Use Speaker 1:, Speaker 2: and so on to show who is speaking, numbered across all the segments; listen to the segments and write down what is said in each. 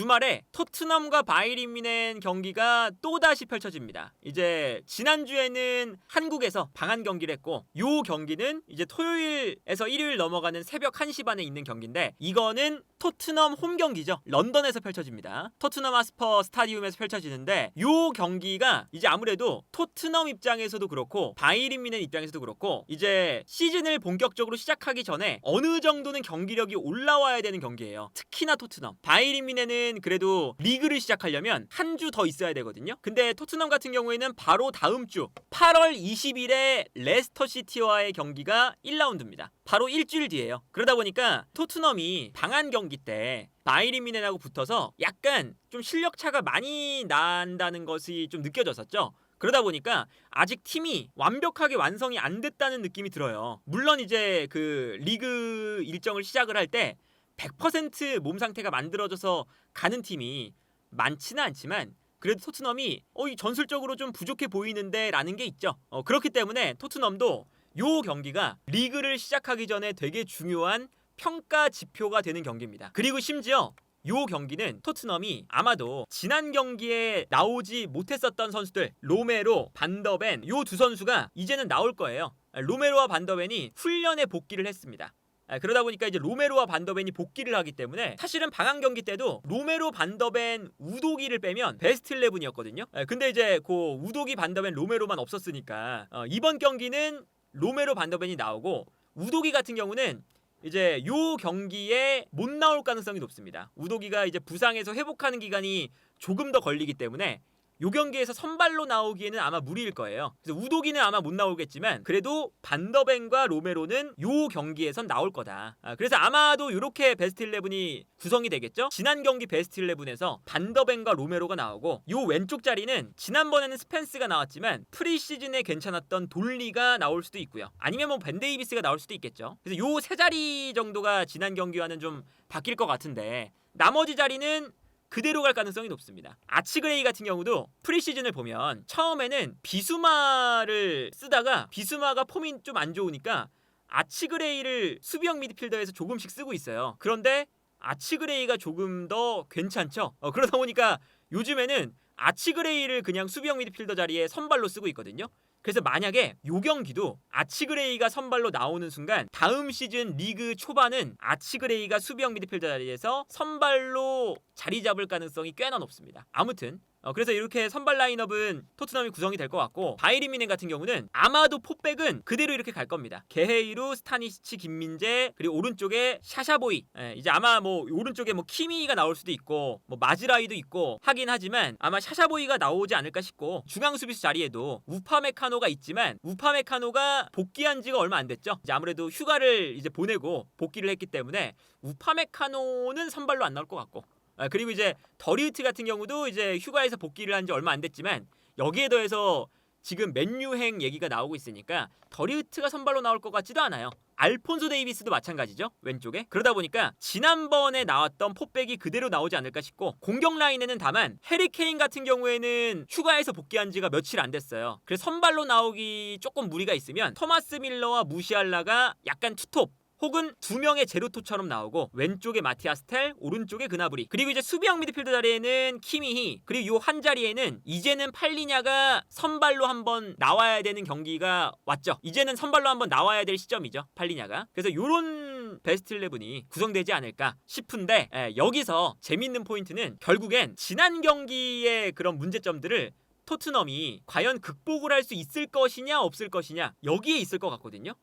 Speaker 1: 주말에 토트넘과 뮌헨 경기가 또다시 펼쳐집니다. 이제 지난주에는 한국에서 방한 경기를 했고 요 경기는 이제 토요일에서 일요일 넘어가는 새벽 1시 반에 있는 경기인데 이거는 토트넘 홈 경기죠. 런던에서 펼쳐집니다. 토트넘 아스퍼 스타디움에서 펼쳐지는데 요 경기가 이제 아무래도 토트넘 입장에서도 그렇고 뮌헨 입장에서도 그렇고 이제 시즌을 본격적으로 시작하기 전에 어느 정도는 경기력이 올라와야 되는 경기예요. 특히나 토트넘. 바이린 뮌헨은 그래도 리그를 시작하려면 한 주 더 있어야 되거든요. 근데 토트넘 같은 경우에는 바로 다음 주 8월 20일에 레스터 시티와의 경기가 1라운드입니다. 바로 일주일 뒤에요. 그러다 보니까 토트넘이 방한 경기 때 바이린 뮌헨하고 붙어서 약간 좀 실력 차가 많이 난다는 것이 좀 느껴졌었죠. 그러다 보니까 아직 팀이 완벽하게 완성이 안 됐다는 느낌이 들어요. 물론 이제 그 리그 일정을 시작을 할때 100%몸 상태가 만들어져서 가는 팀이 많지는 않지만 그래도 토트넘이 어, 이 전술적으로 좀 부족해 보이는데라는 게 있죠. 어, 그렇기 때문에 토트넘도 요 경기가 리그를 시작하기 전에 되게 중요한 평가 지표가 되는 경기입니다. 그리고 심지어 요 경기는 토트넘이 아마도 지난 경기에 나오지 못했었던 선수들 로메로, 반더벤 요 두 선수가 이제는 나올 거예요. 로메로와 반더벤이 훈련에 복귀를 했습니다. 아, 그러다 보니까 이제 로메로와 반더벤이 복귀를 하기 때문에 사실은 방한 경기 때도 로메로, 반더벤, 우도기를 빼면 베스트 11이었거든요. 아, 근데 이제 그 우도기, 반더벤, 로메로만 없었으니까 어, 이번 경기는 로메로, 반더벤이 나오고 우도기 같은 경우는 이제 요 경기에 못 나올 가능성이 높습니다. 우도기가 이제 부상에서 회복하는 기간이 조금 더 걸리기 때문에 요 경기에서 선발로 나오기에는 아마 무리일 거예요. 그래서 우도기는 아마 못 나오겠지만 그래도 반더벤과 로메로는 요 경기에선 나올 거다. 아, 그래서 아마도 요렇게 베스트 11이 구성이 되겠죠? 지난 경기 베스트 11에서 반더벤과 로메로가 나오고 요 왼쪽 자리는 지난번에는 스펜스가 나왔지만 프리시즌에 괜찮았던 돌리가 나올 수도 있고요. 아니면 뭐 벤데이비스가 나올 수도 있겠죠. 그래서 요 세 자리 정도가 지난 경기와는 좀 바뀔 것 같은데 나머지 자리는 그대로 갈 가능성이 높습니다. 아치그레이 같은 경우도 프리시즌을 보면 처음에는 비수마를 쓰다가 비수마가 폼이 좀 안 좋으니까 아치그레이를 수비형 미드필더에서 조금씩 쓰고 있어요. 그런데 아치그레이가 조금 더 괜찮죠. 어, 그러다 보니까 요즘에는 아치그레이를 그냥 수비형 미드필더 자리에 선발로 쓰고 있거든요. 그래서 만약에 요 경기도 아치그레이가 선발로 나오는 순간 다음 시즌 리그 초반은 아치그레이가 수비형 미드필더 자리에서 선발로 자리 잡을 가능성이 꽤나 높습니다. 아무튼 어, 그래서 이렇게 선발 라인업은 토트넘이 구성이 될 것 같고 바이린 미넨 같은 경우는 아마도 포백은 그대로 이렇게 갈 겁니다. 게헤이루, 스타니시치, 김민재 그리고 오른쪽에 샤샤보이 예, 이제 아마 뭐 오른쪽에 뭐 키미가 나올 수도 있고 뭐 마즈라이도 있고 하긴 하지만 아마 샤샤보이가 나오지 않을까 싶고 중앙 수비수 자리에도 우파메카노가 있지만 우파메카노가 복귀한 지가 얼마 안 됐죠. 이제 아무래도 휴가를 이제 보내고 복귀를 했기 때문에 우파메카노는 선발로 안 나올 것 같고 아, 그리고 이제 더리우트 같은 경우도 이제 휴가에서 복귀를 한 지 얼마 안 됐지만 여기에 더해서 지금 맨유행 얘기가 나오고 있으니까 더리우트가 선발로 나올 것 같지도 않아요. 알폰소 데이비스도 마찬가지죠 왼쪽에 그러다 보니까 지난번에 나왔던 포백이 그대로 나오지 않을까 싶고 공격 라인에는 다만 해리 케인 같은 경우에는 휴가에서 복귀한 지가 며칠 안 됐어요 그래서 선발로 나오기 조금 무리가 있으면 토마스 밀러와 무시알라가 약간 투톱 혹은 두 명의 제로토처럼 나오고 왼쪽에 마티아스 텔, 오른쪽에 그나브리 그리고 이제 수비형 미드필더 자리에는 키미히 그리고 요 한 자리에는 이제는 팔리냐가 선발로 한번 나와야 되는 경기가 왔죠. 이제는 선발로 한번 나와야 될 시점이죠. 팔리냐가. 그래서 요런 베스트 11이 구성되지 않을까 싶은데 에, 여기서 재밌는 포인트는 결국엔 지난 경기의 그런 문제점들을 토트넘이 과연 극복을 할 수 있을 것이냐 없을 것이냐 여기에 있을 것 같거든요.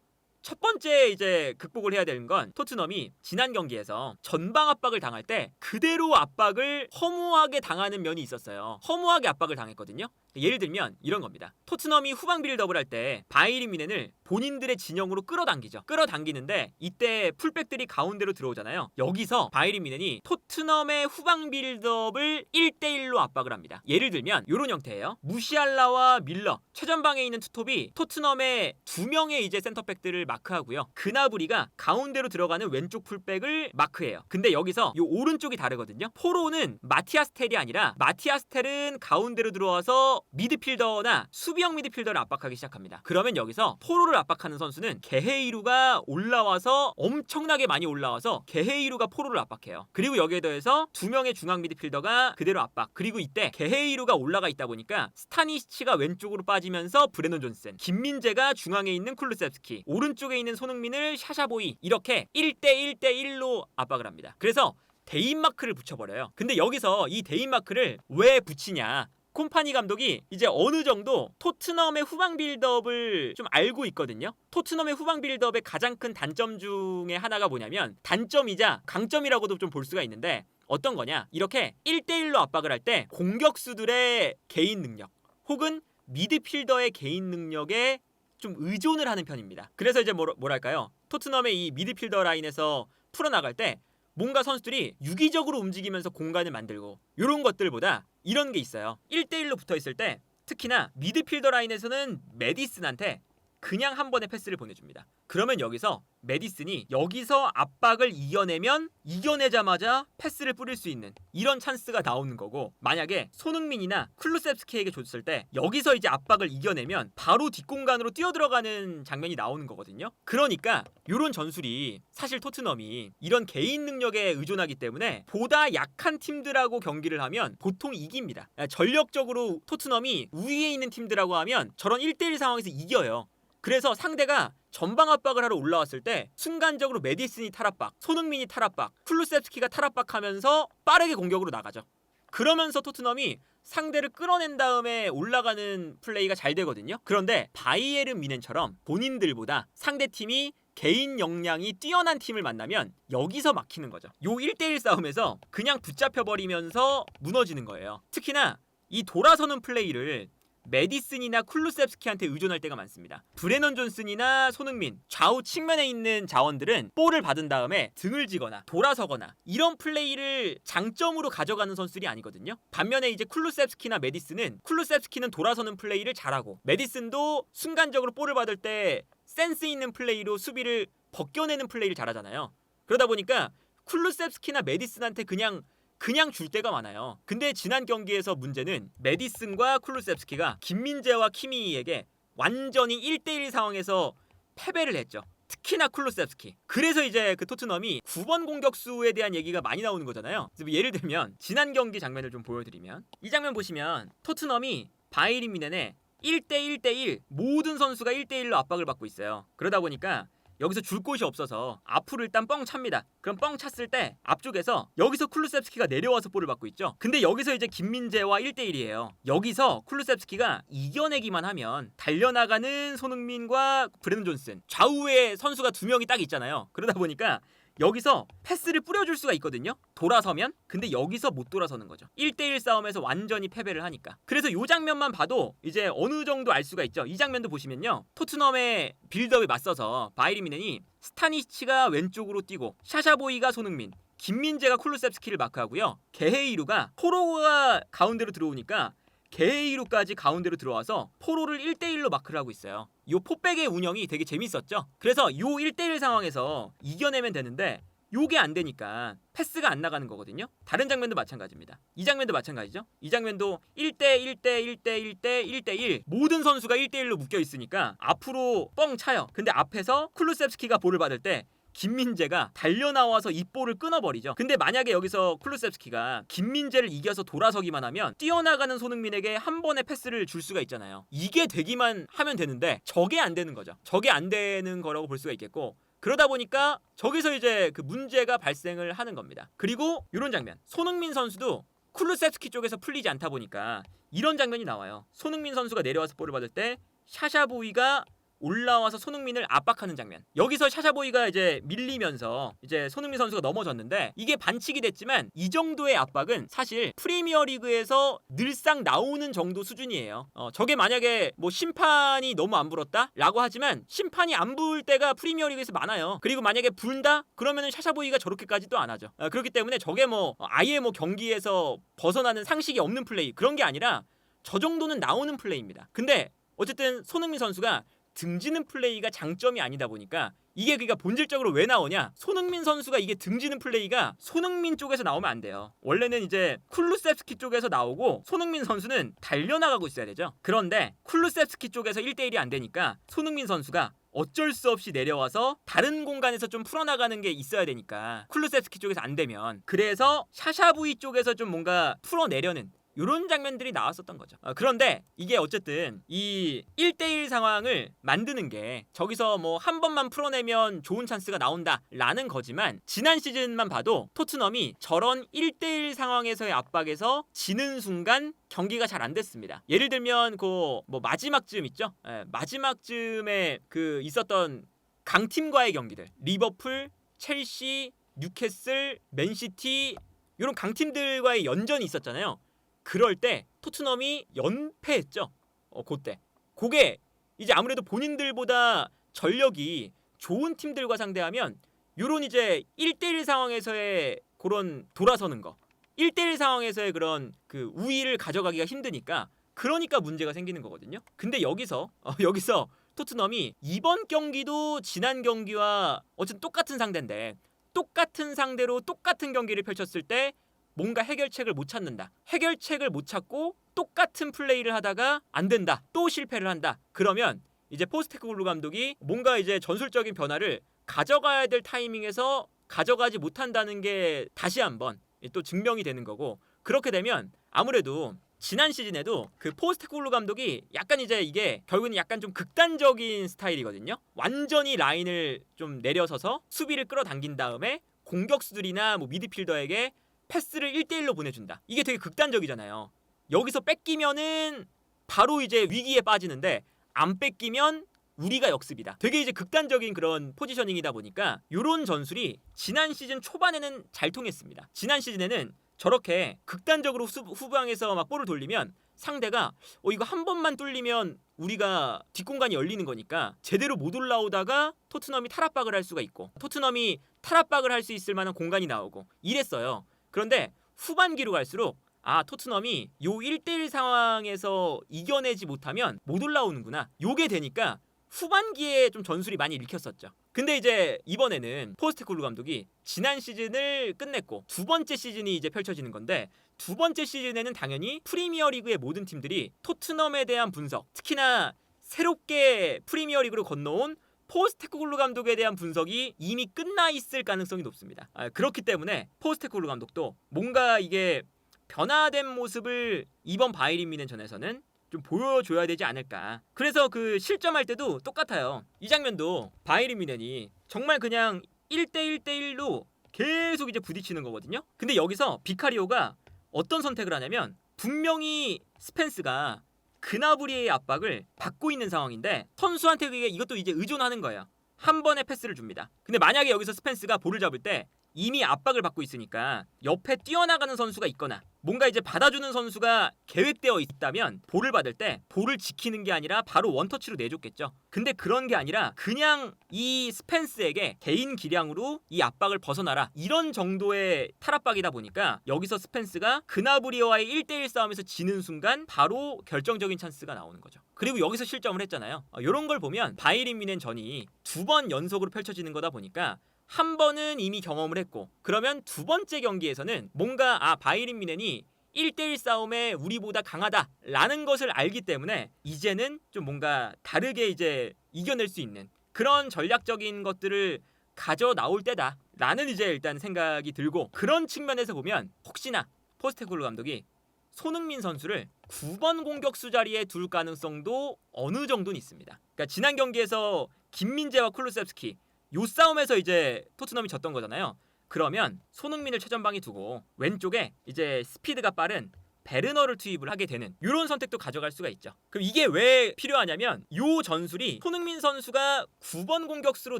Speaker 1: 첫 번째 이제 극복을 해야 되는 건 토트넘이 지난 경기에서 전방 압박을 당할 때 그대로 압박을 허무하게 당하는 면이 있었어요. 허무하게 압박을 당했거든요. 예를 들면 이런 겁니다. 토트넘이 후방 빌드업을 할 때 바이린 미넨을 본인들의 진영으로 끌어당기죠. 끌어당기는데 이때 풀백들이 가운데로 들어오잖아요. 여기서 바이린 미넨이 토트넘의 후방 빌드업을 1대1로 압박을 합니다. 예를 들면 이런 형태예요. 무시알라와 밀러 최전방에 있는 투톱이 토트넘의 두 명의 이제 센터백들을 마크하고요. 그나브리가 가운데로 들어가는 왼쪽 풀백을 마크해요. 근데 여기서 이 오른쪽이 다르거든요. 포로는 마티아스텔이 아니라 마티아스텔은 가운데로 들어와서 미드필더나 수비형 미드필더를 압박하기 시작합니다. 그러면 여기서 포로를 압박하는 선수는 게헤이루가 올라와서 엄청나게 많이 올라와서 게헤이루가 포로를 압박해요. 그리고 여기에 더해서 두 명의 중앙 미드필더가 그대로 압박. 그리고 이때 게헤이루가 올라가 있다 보니까 스타니시치가 왼쪽으로 빠지면서 브레논 존슨, 김민재가 중앙에 있는 쿨루셉스키, 오른쪽에 있는 손흥민을 샤샤보이 이렇게 1대 1대 1로 압박을 합니다. 그래서 대인 마크를 붙여버려요. 근데 여기서 이 대인 마크를 왜 붙이냐? 콤파니 감독이 이제 어느 정도 토트넘의 후방 빌드업을 좀 알고 있거든요. 토트넘의 후방 빌드업의 가장 큰 단점 중에 하나가 뭐냐면 단점이자 강점이라고도 좀 볼 수가 있는데 어떤 거냐? 이렇게 1대1로 압박을 할 때 공격수들의 개인 능력 혹은 미드필더의 개인 능력에 좀 의존을 하는 편입니다. 그래서 이제 뭐, 뭐랄까요? 토트넘의 이 미드필더 라인에서 풀어나갈 때 뭔가 선수들이 유기적으로 움직이면서 공간을 만들고 이런 것들보다 이런 게 있어요. 1대1로 붙어 있을 때 특히나 미드필더 라인에서는 메디슨한테 그냥 한 번에 패스를 보내줍니다. 그러면 여기서 메디슨이 여기서 압박을 이겨내면 이겨내자마자 패스를 뿌릴 수 있는 이런 찬스가 나오는 거고 만약에 손흥민이나 클루셉스키에게 줬을 때 여기서 이제 압박을 이겨내면 바로 뒷공간으로 뛰어들어가는 장면이 나오는 거거든요. 그러니까 이런 전술이 사실 토트넘이 이런 개인 능력에 의존하기 때문에 보다 약한 팀들하고 경기를 하면 보통 이깁니다. 전력적으로 토트넘이 우위에 있는 팀들하고 하면 저런 1대1 상황에서 이겨요. 그래서 상대가 전방 압박을 하러 올라왔을 때 순간적으로 메디슨이 탈압박, 손흥민이 탈압박, 쿨루셉스키가 탈압박하면서 빠르게 공격으로 나가죠. 그러면서 토트넘이 상대를 끌어낸 다음에 올라가는 플레이가 잘 되거든요. 그런데 바이에른 미넨처럼 본인들보다 상대 팀이 개인 역량이 뛰어난 팀을 만나면 여기서 막히는 거죠. 요 1대1 싸움에서 그냥 붙잡혀 버리면서 무너지는 거예요. 특히나 이 돌아서는 플레이를 메디슨이나 쿨루셉스키한테 의존할 때가 많습니다. 브레넌 존슨이나 손흥민 좌우 측면에 있는 자원들은 볼을 받은 다음에 등을 지거나 돌아서거나 이런 플레이를 장점으로 가져가는 선수들이 아니거든요. 반면에 이제 쿨루셉스키나 메디슨은 쿨루셉스키는 돌아서는 플레이를 잘하고 메디슨도 순간적으로 볼을 받을 때 센스 있는 플레이로 수비를 벗겨내는 플레이를 잘하잖아요. 그러다 보니까 쿨루셉스키나 메디슨한테 그냥 그냥 줄 때가 많아요. 근데 지난 경기에서 문제는 메디슨과 쿨루셉스키가 김민재와 키미에게 완전히 1대1 상황에서 패배를 했죠. 특히나 쿨루셉스키. 그래서 이제 그 토트넘이 9번 공격수에 대한 얘기가 많이 나오는 거잖아요. 예를 들면 지난 경기 장면을 좀 보여드리면 이 장면 보시면 토트넘이 바이린 미넨에 1대1대1 모든 선수가 1대1로 압박을 받고 있어요. 그러다 보니까 여기서 줄 곳이 없어서 앞으로 일단 뻥 찹니다. 그럼 뻥 찼을 때 앞쪽에서 여기서 쿨루셉스키가 내려와서 볼을 받고 있죠. 근데 여기서 이제 김민재와 1대1이에요. 여기서 쿨루셉스키가 이겨내기만 하면 달려나가는 손흥민과 브레든 존슨 좌우에 선수가 두 명이 딱 있잖아요. 그러다 보니까 여기서 패스를 뿌려줄 수가 있거든요. 돌아서면 근데 여기서 못 돌아서는 거죠. 1대1 싸움에서 완전히 패배를 하니까. 그래서 이 장면만 봐도 이제 어느 정도 알 수가 있죠. 이 장면도 보시면요. 토트넘의 빌드업에 맞서서 바이리 미넨이 스타니치가 왼쪽으로 뛰고 샤샤보이가 손흥민 김민재가 쿨루셉스키를 마크하고요. 게헤이루가 포로가 가운데로 들어오니까 게이루까지 가운데로 들어와서 포로를 1대1로 마크를 하고 있어요. 요 포백의 운영이 되게 재밌었죠. 그래서 요 1대1 상황에서 이겨내면 되는데 요게 안 되니까 패스가 안 나가는 거거든요. 다른 장면도 마찬가지입니다. 이 장면도 마찬가지죠. 이 장면도 1대 1대 1대 1대 1대 1 모든 선수가 1대 1로 묶여 있으니까 앞으로 뻥 차요. 근데 앞에서 쿨루셉스키가 볼을 받을 때 김민재가 달려 나와서 이 볼을 끊어버리죠. 근데 만약에 여기서 쿨루셉스키가 김민재를 이겨서 돌아서기만 하면 뛰어나가는 손흥민에게 한 번의 패스를 줄 수가 있잖아요. 이게 되기만 하면 되는데 저게 안 되는 거죠. 저게 안 되는 거라고 볼 수가 있겠고 그러다 보니까 저기서 이제 그 문제가 발생을 하는 겁니다. 그리고 이런 장면. 손흥민 선수도 쿨루셉스키 쪽에서 풀리지 않다 보니까 이런 장면이 나와요. 손흥민 선수가 내려와서 볼을 받을 때 샤샤보이가 올라와서 손흥민을 압박하는 장면. 여기서 샤샤보이가 이제 밀리면서 이제 손흥민 선수가 넘어졌는데 이게 반칙이 됐지만 이 정도의 압박은 사실 프리미어 리그에서 늘상 나오는 정도 수준이에요. 어, 저게 만약에 뭐 심판이 너무 안 불었다라고 하지만 심판이 안 부을 때가 프리미어 리그에서 많아요. 그리고 만약에 불다 그러면은 샤샤보이가 저렇게까지 또안 하죠. 어, 그렇기 때문에 저게 뭐 아예 뭐 경기에서 벗어나는 상식이 없는 플레이 그런 게 아니라 저 정도는 나오는 플레이입니다. 근데 어쨌든 손흥민 선수가 등지는 플레이가 장점이 아니다 보니까 이게 그러니까 본질적으로 왜 나오냐? 손흥민 선수가 이게 등지는 플레이가 손흥민 쪽에서 나오면 안 돼요. 원래는 이제 쿨루셉스키 쪽에서 나오고 손흥민 선수는 달려나가고 있어야 되죠. 그런데 쿨루셉스키 쪽에서 1대1이 안 되니까 손흥민 선수가 어쩔 수 없이 내려와서 다른 공간에서 좀 풀어나가는 게 있어야 되니까 쿨루셉스키 쪽에서 안 되면 그래서 샤샤부이 쪽에서 좀 뭔가 풀어내려는 이런 장면들이 나왔었던 거죠. 어, 그런데 이게 어쨌든 이 1대1 상황을 만드는 게 저기서 뭐 한 번만 풀어내면 좋은 찬스가 나온다라는 거지만 지난 시즌만 봐도 토트넘이 저런 1대1 상황에서의 압박에서 지는 순간 경기가 잘 안 됐습니다. 예를 들면 그 뭐 마지막쯤 있죠. 예, 마지막쯤에 그 있었던 강팀과의 경기들 리버풀, 첼시, 뉴캐슬, 맨시티 이런 강팀들과의 연전이 있었잖아요. 그럴 때 토트넘이 연패했죠. 어, 그때. 그게 이제 아무래도 본인들보다 전력이 좋은 팀들과 상대하면 요런 이제 1대1 상황에서의 그런 돌아서는 거. 1대1 상황에서의 그런 그 우위를 가져가기가 힘드니까 그러니까 문제가 생기는 거거든요. 근데 여기서 어, 여기서 토트넘이 이번 경기도 지난 경기와 어쨌든 똑같은 상대인데 똑같은 상대로 똑같은 경기를 펼쳤을 때 뭔가 해결책을 못 찾는다. 해결책을 못 찾고 똑같은 플레이를 하다가 안 된다. 또 실패를 한다. 그러면 이제 포스테코글루 감독이 뭔가 이제 전술적인 변화를 가져가야 될 타이밍에서 가져가지 못한다는 게 다시 한번 또 증명이 되는 거고 그렇게 되면 아무래도 지난 시즌에도 그 포스테코글루 감독이 약간 이제 이게 결국은 약간 좀 극단적인 스타일이거든요. 완전히 라인을 좀 내려서서 수비를 끌어당긴 다음에 공격수들이나 뭐 미드필더에게 패스를 1대1로 보내준다. 이게 되게 극단적이잖아요. 여기서 뺏기면은 바로 이제 위기에 빠지는데 안 뺏기면 우리가 역습이다. 되게 이제 극단적인 그런 포지셔닝이다 보니까 이런 전술이 지난 시즌 초반에는 잘 통했습니다. 지난 시즌에는 저렇게 극단적으로 후, 후방에서 막 볼을 돌리면 상대가 어 이거 한 번만 뚫리면 우리가 뒷공간이 열리는 거니까 제대로 못 올라오다가 토트넘이 탈압박을 할 수가 있고 토트넘이 탈압박을 할 수 있을 만한 공간이 나오고 이랬어요. 그런데 후반기로 갈수록 아 토트넘이 요 1대1 상황에서 이겨내지 못하면 못 올라오는구나 요게 되니까 후반기에 좀 전술이 많이 읽혔었죠. 근데 이제 이번에는 포스테콜루 감독이 지난 시즌을 끝냈고 두 번째 시즌이 이제 펼쳐지는 건데 두 번째 시즌에는 당연히 프리미어리그의 모든 팀들이 토트넘에 대한 분석, 특히나 새롭게 프리미어리그로 건너온 포스테코글루 감독에 대한 분석이 이미 끝나 있을 가능성이 높습니다. 아, 그렇기 때문에 포스테코글루 감독도 뭔가 이게 변화된 모습을 이번 바이린 미넨 전에서는 좀 보여줘야 되지 않을까. 그래서 그 실점할 때도 똑같아요. 이 장면도 바이린 미넨이 정말 그냥 1대1대1로 계속 이제 부딪히는 거거든요. 근데 여기서 비카리오가 어떤 선택을 하냐면 분명히 스펜스가 그나브리의 압박을 받고 있는 상황인데 선수한테 그게 이것도 이제 의존하는 거예요. 한 번에 패스를 줍니다. 근데 만약에 여기서 스펜스가 볼을 잡을 때 이미 압박을 받고 있으니까 옆에 뛰어나가는 선수가 있거나 뭔가 이제 받아주는 선수가 계획되어 있다면 볼을 받을 때 볼을 지키는 게 아니라 바로 원터치로 내줬겠죠. 근데 그런 게 아니라 그냥 이 스펜스에게 개인 기량으로 이 압박을 벗어나라 이런 정도의 탈압박이다 보니까 여기서 스펜스가 그나브리어와의 1대1 싸움에서 지는 순간 바로 결정적인 찬스가 나오는 거죠. 그리고 여기서 실점을 했잖아요. 이런 걸 보면 바이린 미넨 전이 두 번 연속으로 펼쳐지는 거다 보니까 한 번은 이미 경험을 했고 그러면 두 번째 경기에서는 뭔가 아 바이린 미넨이 1대1 싸움에 우리보다 강하다라는 것을 알기 때문에 이제는 좀 뭔가 다르게 이제 이겨낼 수 있는 그런 전략적인 것들을 가져 나올 때다 라는 이제 일단 생각이 들고 그런 측면에서 보면 혹시나 포스테콜루 감독이 손흥민 선수를 9번 공격수 자리에 둘 가능성도 어느 정도는 있습니다. 그러니까 지난 경기에서 김민재와 쿨루셉스키 요 싸움에서 이제 토트넘이 졌던 거잖아요. 그러면 손흥민을 최전방에 두고 왼쪽에 이제 스피드가 빠른 베르너를 투입을 하게 되는 이런 선택도 가져갈 수가 있죠. 그럼 이게 왜 필요하냐면 요 전술이 손흥민 선수가 9번 공격수로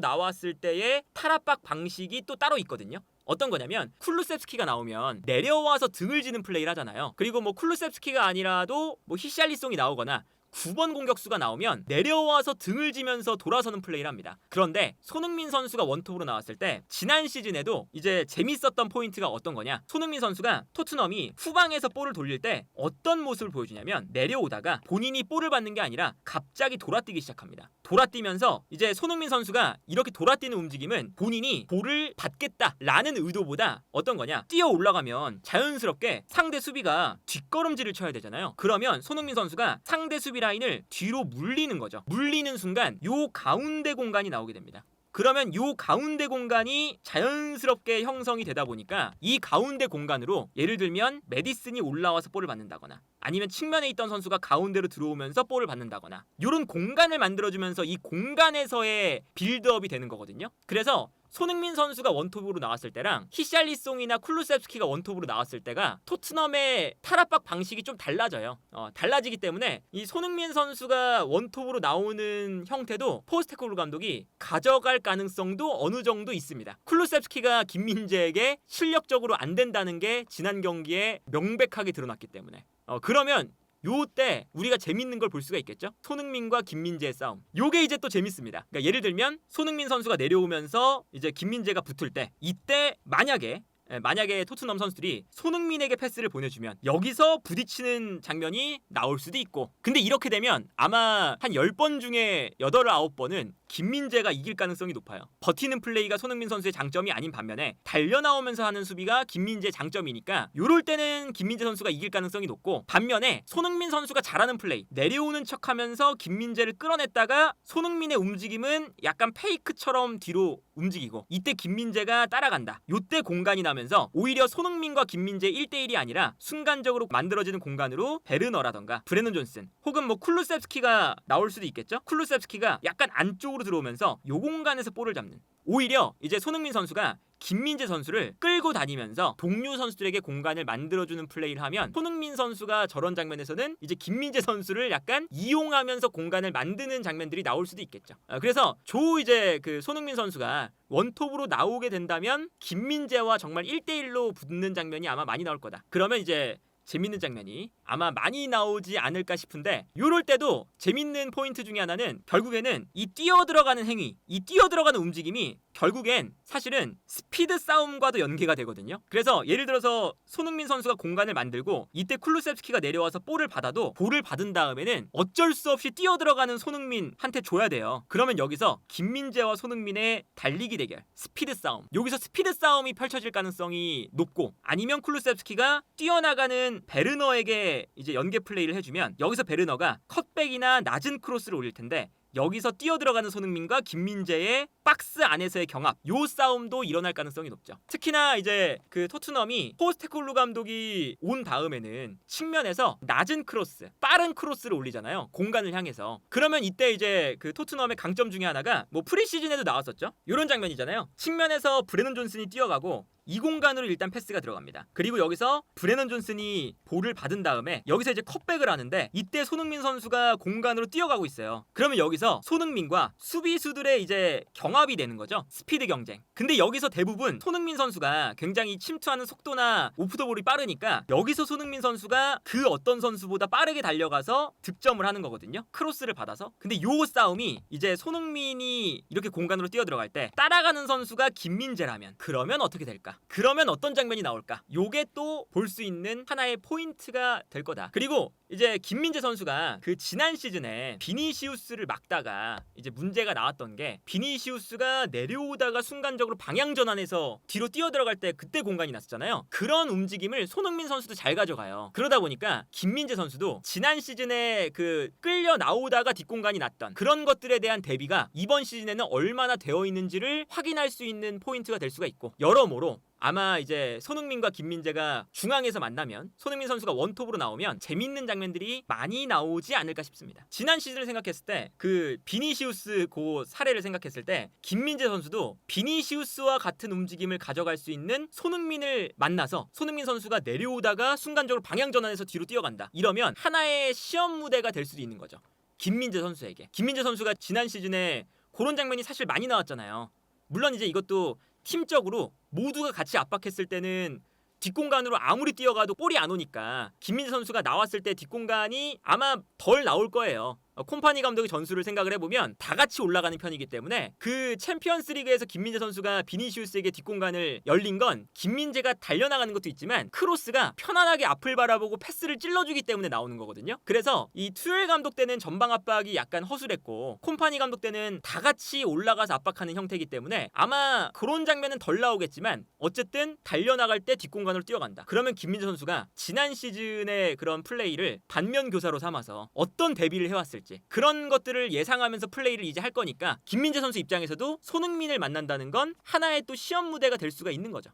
Speaker 1: 나왔을 때의 탈압박 방식이 또 따로 있거든요. 어떤 거냐면 쿨루셉스키가 나오면 내려와서 등을 지는 플레이를 하잖아요. 그리고 뭐 쿨루셉스키가 아니라도 뭐 히샬리송이 나오거나 9번 공격수가 나오면 내려와서 등을 지면서 돌아서는 플레이를 합니다. 그런데 손흥민 선수가 원톱으로 나왔을 때 지난 시즌에도 이제 재밌었던 포인트가 어떤 거냐? 손흥민 선수가 토트넘이 후방에서 볼을 돌릴 때 어떤 모습을 보여주냐면 내려오다가 본인이 볼을 받는 게 아니라 갑자기 돌아뛰기 시작합니다. 돌아뛰면서 이제 손흥민 선수가 이렇게 돌아뛰는 움직임은 본인이 볼을 받겠다라는 의도보다 어떤 거냐? 뛰어 올라가면 자연스럽게 상대 수비가 뒷걸음질을 쳐야 되잖아요. 그러면 손흥민 선수가 상대 수비 라인을 뒤로 물리는 거죠. 물리는 순간 요 가운데 공간이 나오게 됩니다. 그러면 요 가운데 공간이 자연스럽게 형성이 되다 보니까 이 가운데 공간으로 예를 들면 메디슨이 올라와서 볼을 받는다거나 아니면 측면에 있던 선수가 가운데로 들어오면서 볼을 받는다거나 이런 공간을 만들어주면서 이 공간에서의 빌드업이 되는 거거든요. 그래서 손흥민 선수가 원톱으로 나왔을 때랑 히샬리송이나 쿨루셉스키가 원톱으로 나왔을 때가 토트넘의 탈압박 방식이 좀 달라져요. 어, 달라지기 때문에 이 손흥민 선수가 원톱으로 나오는 형태도 포스테코글 감독이 가져갈 가능성도 어느 정도 있습니다. 쿨루셉스키가 김민재에게 실력적으로 안 된다는 게 지난 경기에 명백하게 드러났기 때문에 어, 그러면 요때 우리가 재밌는 걸 볼 수가 있겠죠? 손흥민과 김민재의 싸움. 요게 이제 또 재밌습니다. 그러니까 예를 들면 손흥민 선수가 내려오면서 이제 김민재가 붙을 때 이때 만약에 예, 만약에 토트넘 선수들이 손흥민에게 패스를 보내주면 여기서 부딪히는 장면이 나올 수도 있고 근데 이렇게 되면 아마 한 10번 중에 8, 9번은 김민재가 이길 가능성이 높아요. 버티는 플레이가 손흥민 선수의 장점이 아닌 반면에 달려 나오면서 하는 수비가 김민재의 장점이니까 요럴 때는 김민재 선수가 이길 가능성이 높고 반면에 손흥민 선수가 잘하는 플레이 내려오는 척하면서 김민재를 끌어냈다가 손흥민의 움직임은 약간 페이크처럼 뒤로 움직이고 이때 김민재가 따라간다. 요때 공간이 나면서 오히려 손흥민과 김민재 1대1이 아니라 순간적으로 만들어지는 공간으로 베르너라던가 브레넌 존슨 혹은 뭐 쿨루셉스키가 나올 수도 있겠죠. 쿨루셉스키가 약간 안쪽으로 들어오면서 요 공간에서 볼을 잡는 오히려 이제 손흥민 선수가 김민재 선수를 끌고 다니면서 동료 선수들에게 공간을 만들어주는 플레이를 하면 손흥민 선수가 저런 장면에서는 이제 김민재 선수를 약간 이용하면서 공간을 만드는 장면들이 나올 수도 있겠죠. 아, 그래서 조 이제 그 손흥민 선수가 원톱으로 나오게 된다면 김민재와 정말 1대1로 붙는 장면이 아마 많이 나올 거다. 그러면 이제 재밌는 장면이 아마 많이 나오지 않을까 싶은데 요럴 때도 재밌는 포인트 중에 하나는 결국에는 이 뛰어 들어가는 행위, 이 뛰어 들어가는 움직임이 결국엔 사실은 스피드 싸움과도 연계가 되거든요. 그래서 예를 들어서 손흥민 선수가 공간을 만들고 이때 쿨루셉스키가 내려와서 볼을 받아도 볼을 받은 다음에는 어쩔 수 없이 뛰어 들어가는 손흥민한테 줘야 돼요. 그러면 여기서 김민재와 손흥민의 달리기 대결, 스피드 싸움. 여기서 스피드 싸움이 펼쳐질 가능성이 높고 아니면 쿨루셉스키가 뛰어나가는 베르너에게 이제 연계 플레이를 해주면 여기서 베르너가 컷백이나 낮은 크로스를 올릴 텐데 여기서 뛰어 들어가는 손흥민과 김민재의 박스 안에서의 경합 요 싸움도 일어날 가능성이 높죠. 특히나 이제 그 토트넘이 포스테콜루 감독이 온 다음에는 측면에서 낮은 크로스, 빠른 크로스를 올리잖아요. 공간을 향해서. 그러면 이때 이제 그 토트넘의 강점 중에 하나가 뭐 프리시즌에도 나왔었죠. 요런 장면이잖아요. 측면에서 브레넌 존슨이 뛰어가고 이 공간으로 일단 패스가 들어갑니다. 그리고 여기서 브레넌 존슨이 볼을 받은 다음에 여기서 이제 컷백을 하는데 이때 손흥민 선수가 공간으로 뛰어가고 있어요. 그러면 여기서 손흥민과 수비수들의 이제 경합이 되는 거죠. 스피드 경쟁. 근데 여기서 대부분 손흥민 선수가 굉장히 침투하는 속도나 오프더볼이 빠르니까 여기서 손흥민 선수가 그 어떤 선수보다 빠르게 달려가서 득점을 하는 거거든요. 크로스를 받아서. 근데 요 싸움이 이제 손흥민이 이렇게 공간으로 뛰어 들어갈 때 따라가는 선수가 김민재라면 그러면 어떻게 될까? 그러면 어떤 장면이 나올까? 요게 또 볼 수 있는 하나의 포인트가 될 거다. 그리고 이제 김민재 선수가 그 지난 시즌에 비니시우스를 막다가 이제 문제가 나왔던 게 비니시우스가 내려오다가 순간적으로 방향 전환해서 뒤로 뛰어 들어갈 때 그때 공간이 났었잖아요. 그런 움직임을 손흥민 선수도 잘 가져가요. 그러다 보니까 김민재 선수도 지난 시즌에 그 끌려 나오다가 뒷공간이 났던 그런 것들에 대한 대비가 이번 시즌에는 얼마나 되어 있는지를 확인할 수 있는 포인트가 될 수가 있고 여러모로 아마 이제 손흥민과 김민재가 중앙에서 만나면 손흥민 선수가 원톱으로 나오면 재밌는 장면들이 많이 나오지 않을까 싶습니다. 지난 시즌을 생각했을 때 그 비니시우스 고 사례를 생각했을 때 김민재 선수도 비니시우스와 같은 움직임을 가져갈 수 있는 손흥민을 만나서 손흥민 선수가 내려오다가 순간적으로 방향 전환해서 뒤로 뛰어간다. 이러면 하나의 시험 무대가 될 수도 있는 거죠. 김민재 선수에게. 김민재 선수가 지난 시즌에 그런 장면이 사실 많이 나왔잖아요. 물론 이제 이것도 팀적으로 모두가 같이 압박했을 때는 뒷공간으로 아무리 뛰어가도 볼이 안 오니까 김민재 선수가 나왔을 때 뒷공간이 아마 덜 나올 거예요. 어, 콤파니 감독의 전술을 생각을 해보면 다 같이 올라가는 편이기 때문에 그 챔피언스 리그에서 김민재 선수가 비니시우스에게 뒷공간을 열린 건 김민재가 달려나가는 것도 있지만 크로스가 편안하게 앞을 바라보고 패스를 찔러주기 때문에 나오는 거거든요. 그래서 이 투엘 감독 때는 전방 압박이 약간 허술했고 콤파니 감독 때는 다 같이 올라가서 압박하는 형태이기 때문에 아마 그런 장면은 덜 나오겠지만 어쨌든 달려나갈 때 뒷공간으로 뛰어간다. 그러면 김민재 선수가 지난 시즌의 그런 플레이를 반면 교사로 삼아서 어떤 대비를 해왔 을지 그런 것들을 예상하면서 플레이를 이제 할 거니까 김민재 선수 입장에서도 손흥민을 만난다는 건 하나의 또 시험 무대가 될 수가 있는 거죠.